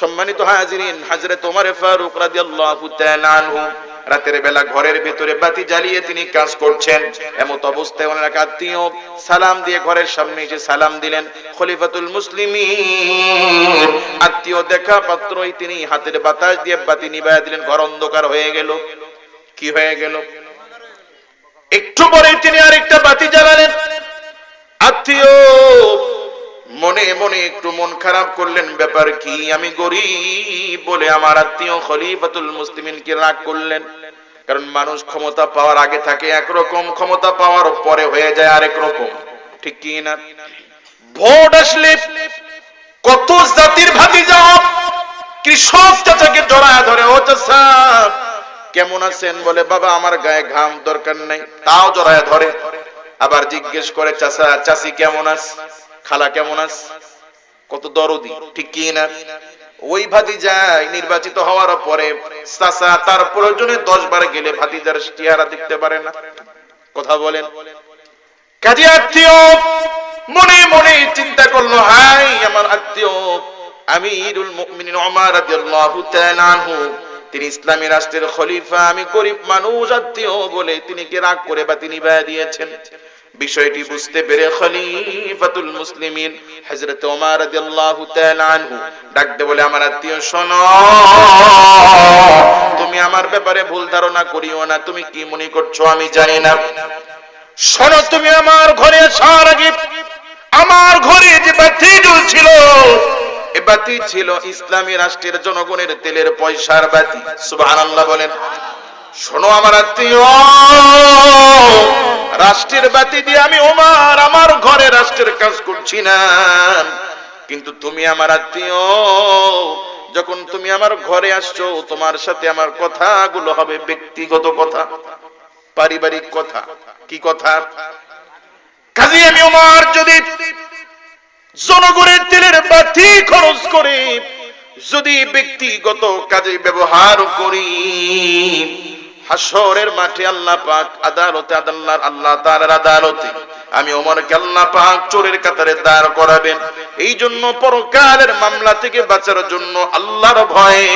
সম্মানিত হাজিরিন হযরত ওমর ফারুক রাদিয়াল্লাহু তাআলা আনহু, রাতের বেলা ঘরের ভিতরে বাতি জ্বালিয়ে তিনি কাজ করছেন। এমত অবস্থায় ওনার এক আত্মীয় সালাম দিয়ে ঘরের সামনে এসে সালাম দিলেন, খলিফাতুল মুসলিমিন। আত্মীয় দেখা পাত্রই তিনি হাতের বাতাস দিয়ে বাতি নিভাইয়া দিলেন, ঘর অন্ধকার হয়ে গেল। কি হয়ে গেল? একটু পরে তিনি আরেকটা বাতি জ্বালালেন। আত্মীয় মনে মনে একটু মন খারাপ করলেন, ব্যাপার কি? আমি গরিব, বলে আমার আত্মীয় খলিফাতুল মুসলিমিনকে রাগ করলেন। কারণ মানুষ ক্ষমতা পাওয়ার আগে থাকে একরকম, ক্ষমতা পাওয়ার পরে হয়ে যায় আরেক রকম। ঠিক কি না? ভোট আসলে কত জাতির ভাতি যাও কৃষক চাচাকে জড়ায় ধরে, ও চাচা, কেমন আছেন? বলে, বাবা, আমার গায়ে ঘাম দরকার নাই। তাও জড়ায় ধরে। আবার জিজ্ঞেস করে, চাচা, চাচি কেমন আছ? খালা কেমন আছ? কত দরদি, ঠিক কি না? ওই ভাতিজাই নির্বাচিত হওয়ার পরে তার প্রয়োজনে দশ বার গেলে ভাতিজার চেহারা দেখতে পারে না। কথা বলেন। আত্মীয় মনে মনে চিন্তা করল, হাই আমার আত্মীয় আমিরুল মুমিনিন ওমর তিনি ইসলামী রাষ্ট্রের খলিফা, আমি গরিব মানুষ আত্মীয় বলে তিনি কে রাগ করে বা তিনি ব্যয় দিয়েছেন? বিষয়টি বুঝতে পেরে খলিফাতুল মুসলিমিন হযরত ওমর রাদিয়াল্লাহু তাআলা আনহু ডাকতে বলে, আমার আত্মীয়, শোনো, তুমি আমার ব্যাপারে ভুল ধারণা করিও না। তুমি কি মনে করছ আমি জানি না। শোনো, তুমি আমার ঘরে আসার আগে আমার ঘরে যে বাতি জ্বলছিল এ বাতি ছিল ইসলামী রাষ্ট্রের জনগণের তেলের পয়সার বাতি। সুবহানাল্লাহ বলেন, শোনো, আমার আত্মীয় রাষ্ট্রের বাতি দিয়ে আমি ওমার, আমার ঘরে রাষ্ট্রের কাজ করছি না কিন্তু তুমি আমার আত্মীয়, যখন তুমি আমার ঘরে আসছো, তোমার সাথে আমার কথাগুলো হবে ব্যক্তিগত কথা, পারিবারিক কথা। কি কথা? কাজী আমি ওমার যদি জনগণের তেলের বাতি খরচ করে, যদি ব্যক্তিগত কাজে ব্যবহার করি হাসরের মাঠে আল্লাহ পাক আদালতে আদাল্লাহ আল্লাহ তাআলার আদালতে আমি ওমরকে আল্লাহ পাক চোরের কাতারে দাঁড় করাবেন। এই জন্য পরকালের মামলা থেকে বাঁচার জন্য আল্লাহর ভয়ে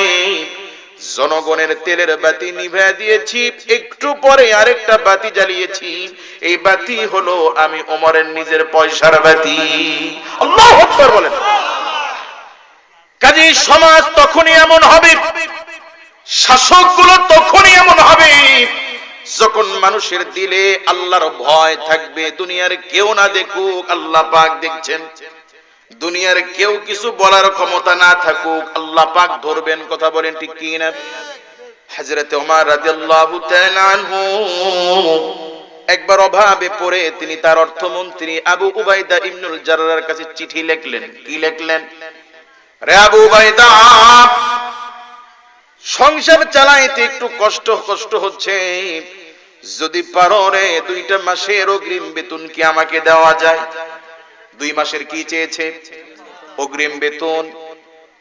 জনগণের তেলের বাতি নিভে দিয়েছি, একটু পরে আরেকটা বাতি জ্বালিয়েছি। এই বাতি হলো আমি ওমরের নিজের পয়সার বাতি। আল্লাহু বলেন। কাজী সমাজ তখনই এমন হবে শাসকগুলো তখনই এমন হবে যখন মানুষের দিলে আল্লাহর ভয় থাকবে। দুনিয়ার কেউ না দেখুক, আল্লাহ পাক দেখছেন। দুনিয়ার কেউ কিছু বলার ক্ষমতা না থাকুক, আল্লাহ পাক ধরবেন, কথা বলেন ঠিক কি না হযরতে ওমর রাদিয়াল্লাহু তাআলা আনহু একবার অভাবে পড়ে তিনি তার অর্থমন্ত্রী আবু উবাইদা ইবনুল জাররার কাছে চিঠি লিখলেন। কি লিখলেন? রে আবু উবাইদা সংসার চালাইতে একটু কষ্ট কষ্ট হচ্ছে। যদি পারো রে, দুইটা মাসের অগ্রিম বেতন কি আমাকে দেওয়া যায়? দুই মাসের কি চেয়েছে? অগ্রিম বেতন।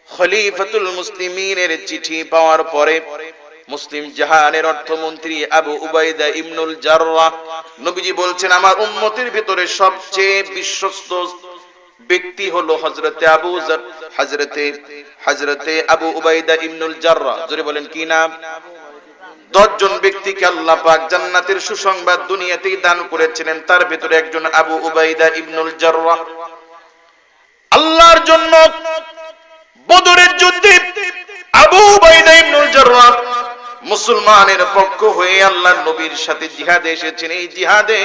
খলিফাতুল মুসলিমিনের চিঠি পাওয়ার পরে মুসলিম জাহানের অর্থমন্ত্রী আবু উবাইদা ইবনুল জাররাহ নবীজি বলছেন, আমার উম্মতের ভিতরে সবচেয়ে বিশ্বস্ত ব্যক্তি হলো হযরতে আবু জার হযরতে হযরতে আবু উবাইদা ইবনুল জাররাহ জোরে বলেন কি নাম? দশজন ব্যক্তিকে আল্লাহ পাক জান্নাতের সুসংবাদ দুনিয়াতেই দান করেছিলেন। তার ভিতরে একজন আবু উবাইদা ইবনুল জাররাহ আল্লাহর জন্য বদরের যুদ্ধে আবু উবাইদা ইবনুল জাররাহ মুসলমানের পক্ষ হয়ে আল্লাহর নবীর সাথে জিহাদে এসেছেন। এই জিহাদে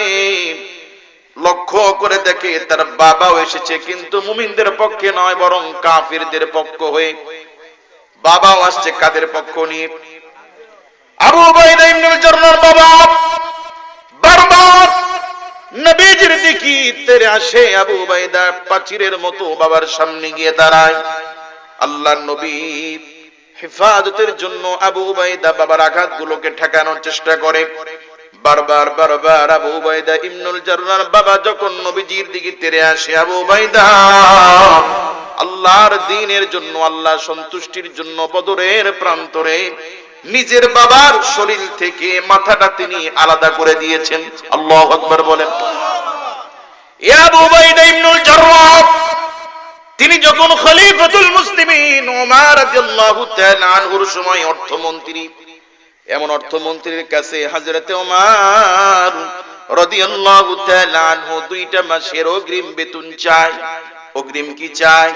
লক্ষ্য করে দেখে তার বাবাও এসেছে, কিন্তু মুমিনদের পক্ষে নয়, বরং কাফিরদের পক্ষ হয়ে। বাবাও আসছে কাদের পক্ষ নিয়ে। আবু উবাইদা বাবা বারবার নবীজির দিকে তেরে আসে, আবু পাচিরের মতো বাবার সামনে গিয়ে দাঁড়ায়। নবী হেফাজতের জন্য আবু উবাইদা বাবার আঘাতগুলোকে ঠেকানোর চেষ্টা করে। বারবার বারবার আবু জাররার বাবা যখন নবীজির দিকে তেরে আসে, আবু আল্লাহর জন্য আল্লাহ সন্তুষ্টির জন্য বদরের প্রান্তরে নিজের বাবার শরীর থেকে মাথাটা তিনি আলাদা করে দিয়েছেন। আল্লাহ আকবার বলেন। তিনি যখন খলিফাতুল মুসলিমিন ওমর রাদিয়াল্লাহু তাআলা আনহুর সময় অর্থমন্ত্রী এমন অর্থমন্ত্রীর কাছে হযরতে ওমর রাদিয়াল্লাহু তাআলা আনহু দুইটা মাসের অগ্রিম বেতন চায়। অগ্রিম কি চায়?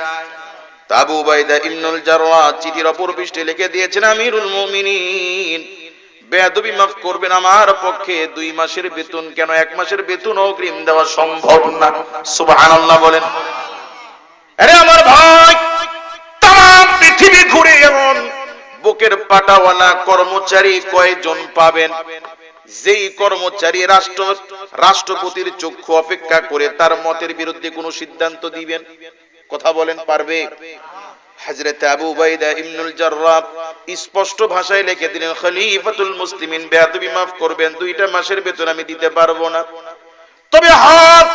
তা আবু উবাইদা ইবনুল জাররাহ চিঠির অপর পৃষ্ঠে লিখে দিয়েছেন, আমিরুল মুমিনিন, বেয়াদবি মাফ করবেন আমার পক্ষে, দুই মাসের বেতন কেন এক মাসের বেতন অগ্রিম দেওয়া সম্ভব না? সুবহানাল্লাহ বলেন। আরে আমার ভাই, তাম পৃথিবী ঘুরে এমন বুকের পাটাওয়ালা কর্মচারী কয়জন পাবেন? যেই কর্মচারী রাষ্ট্র, রাষ্ট্রপতির চক্ষু অপেক্ষা করে তার মতের বিরুদ্ধে কোনো সিদ্ধান্ত দিবেন? কথা বলেন, পারবে? আবু ইবনুল জাররাহ স্পষ্ট ভাষায় লিখে দিলেন, খলিফাতুল মুসলিমিন বেয়াদবি মাফ করবেন, দুইটা মাসের বেতন আমি দিতে পারব না। তবে হাত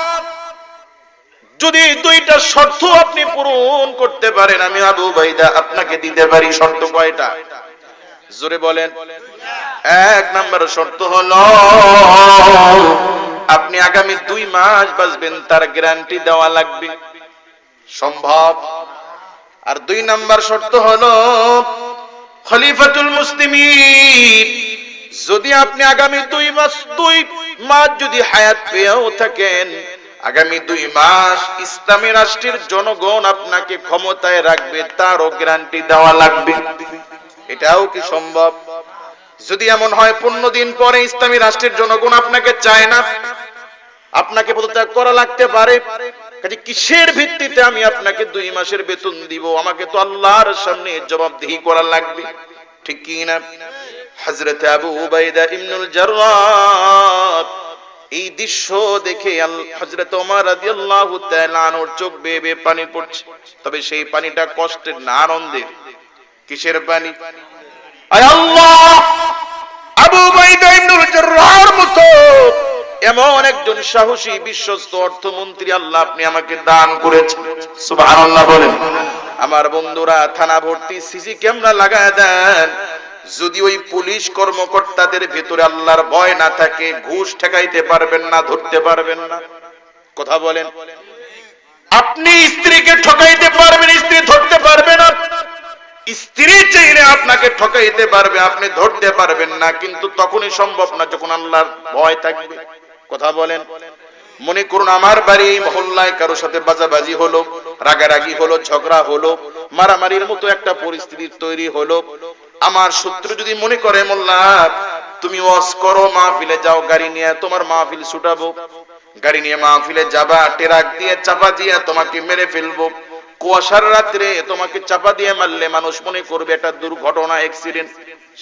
যদি দুইটা শর্ত আপনি পূরণ করতে পারেন, আমি আবু বাইদা আপনাকে দিতে পারি শর্ত কয়টা? জোরে বলেন। এক নাম্বার শর্ত হলো, আপনি আগামী দুই মাস বাঁচবেন, তার গ্যারান্টি দেওয়া লাগবে। সম্ভব? আর দুই নাম্বার শর্ত হলো, খলিফাতুল মুসলিমিন, যদি আপনি আগামী দুই মাস দুই মাস যদি হায়াত পেয়েও থাকেন আগামী দুই মাস ইসলামী রাষ্ট্রের জনগণ আপনাকে ক্ষমতায় রাখবে, তারও গ্যারান্টি দেওয়া লাগবে। এটাও কি সম্ভব? যদি এমন হয়, পনেরো দিন পরে ইসলামী রাষ্ট্রের জনগণ আপনাকে চায় না, আপনাকে পদত্যাগ করা লাগতে পারে। কাজে কিসের ভিত্তিতে আমি আপনাকে দুই মাসের বেতন দিব? আমাকে তো আল্লাহর সামনে জবাবদিহি করা লাগবে। ঠিক কি না? হযরত আবু উবাইদা ইবনুল জাররাহ এই দৃশ্য দেখে হযরত ওমর রাদিয়াল্লাহু তাআলা আনহুর চোখ বেয়ে বেয়ে পানি পড়ছে। তবে সেই পানিটা কষ্টের না, আনন্দের। কিসের পানি? আয় আল্লাহ! আবু উবাইদা ইবনুল জাররাহর মতো। এমন একজন সাহসী, বিশ্বস্ত অর্থমন্ত্রী আল্লাহ আপনি আমাকে দান করেছেন। সুবহানাল্লাহ বলেন। আমার বন্ধুরা, থানা ভর্তি সিসি ক্যামেরা লাগায় দেন। যদি ওই পুলিশ কর্মকর্তাদের ভেতরে আল্লাহর ভয় না থাকে, ঘুষ ঠেকাইতে পারবেন না, ধরতে পারবেন না। কথা বলেন। আপনি স্ত্রীকে ঠকাইতে পারবেন, স্ত্রী ধরতে পারবে না। স্ত্রী চাইলে আপনাকে ঠকাইতে পারবে, আপনি ধরতে পারবেন না, কিন্তু তখনই সম্ভব না যখন আল্লাহর ভয় থাকবে। কথা বলেন। মনে করুন, আমার বাড়ি মহল্লায় কারোর সাথে বাজাবাজি হলো, রাগারাগি হলো, ঝগড়া হলো, মারামারির মতো একটা পরিস্থিতি তৈরি হলো। আমার শত্রু যদি মনে করে, মোল্লা, তুমি ওয়াজ করো, মাহফিলে যাও, গাড়ি নিয়ে, তোমার মাহফিল ছুটাবো। গাড়ি নিয়ে মাহফিলে যাবা, টেরাক দিয়ে, চাপা দিয়ে তোমাকে মেরে ফেলব। কুয়াশার রাত্রে তোমাকে চাপা দিয়ে মারলে মানুষ মনে করবে একটা দুর্ঘটনা অ্যাক্সিডেন্ট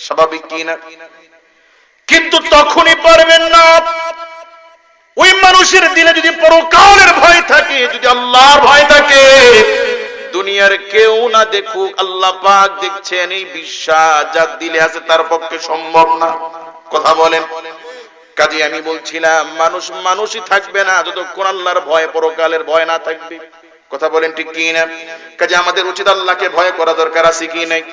স্বাভাবিক কি না? কিন্তু তখনই পারবেন না। ওই মানুষের দিলে যদি পরকালের ভয় থাকে, যদি আল্লাহর ভয় থাকে দুনিয়ার কেউ না দেখুক আল্লাহ পাক দেখছেন এই বিশ্বাস যার দিলে আছে তার পক্ষে সম্ভব না। কথা বলেন। কাজে আমি বলছিলাম, মানুষ মানুষই থাকবে না যতক্ষণ আল্লাহর ভয় পরকালের ভয় না থাকবে। কথা বলেন ঠিক কি না কাজে আমাদের উচিত আল্লাহকে ভয় করা দরকার আছে কি নাই?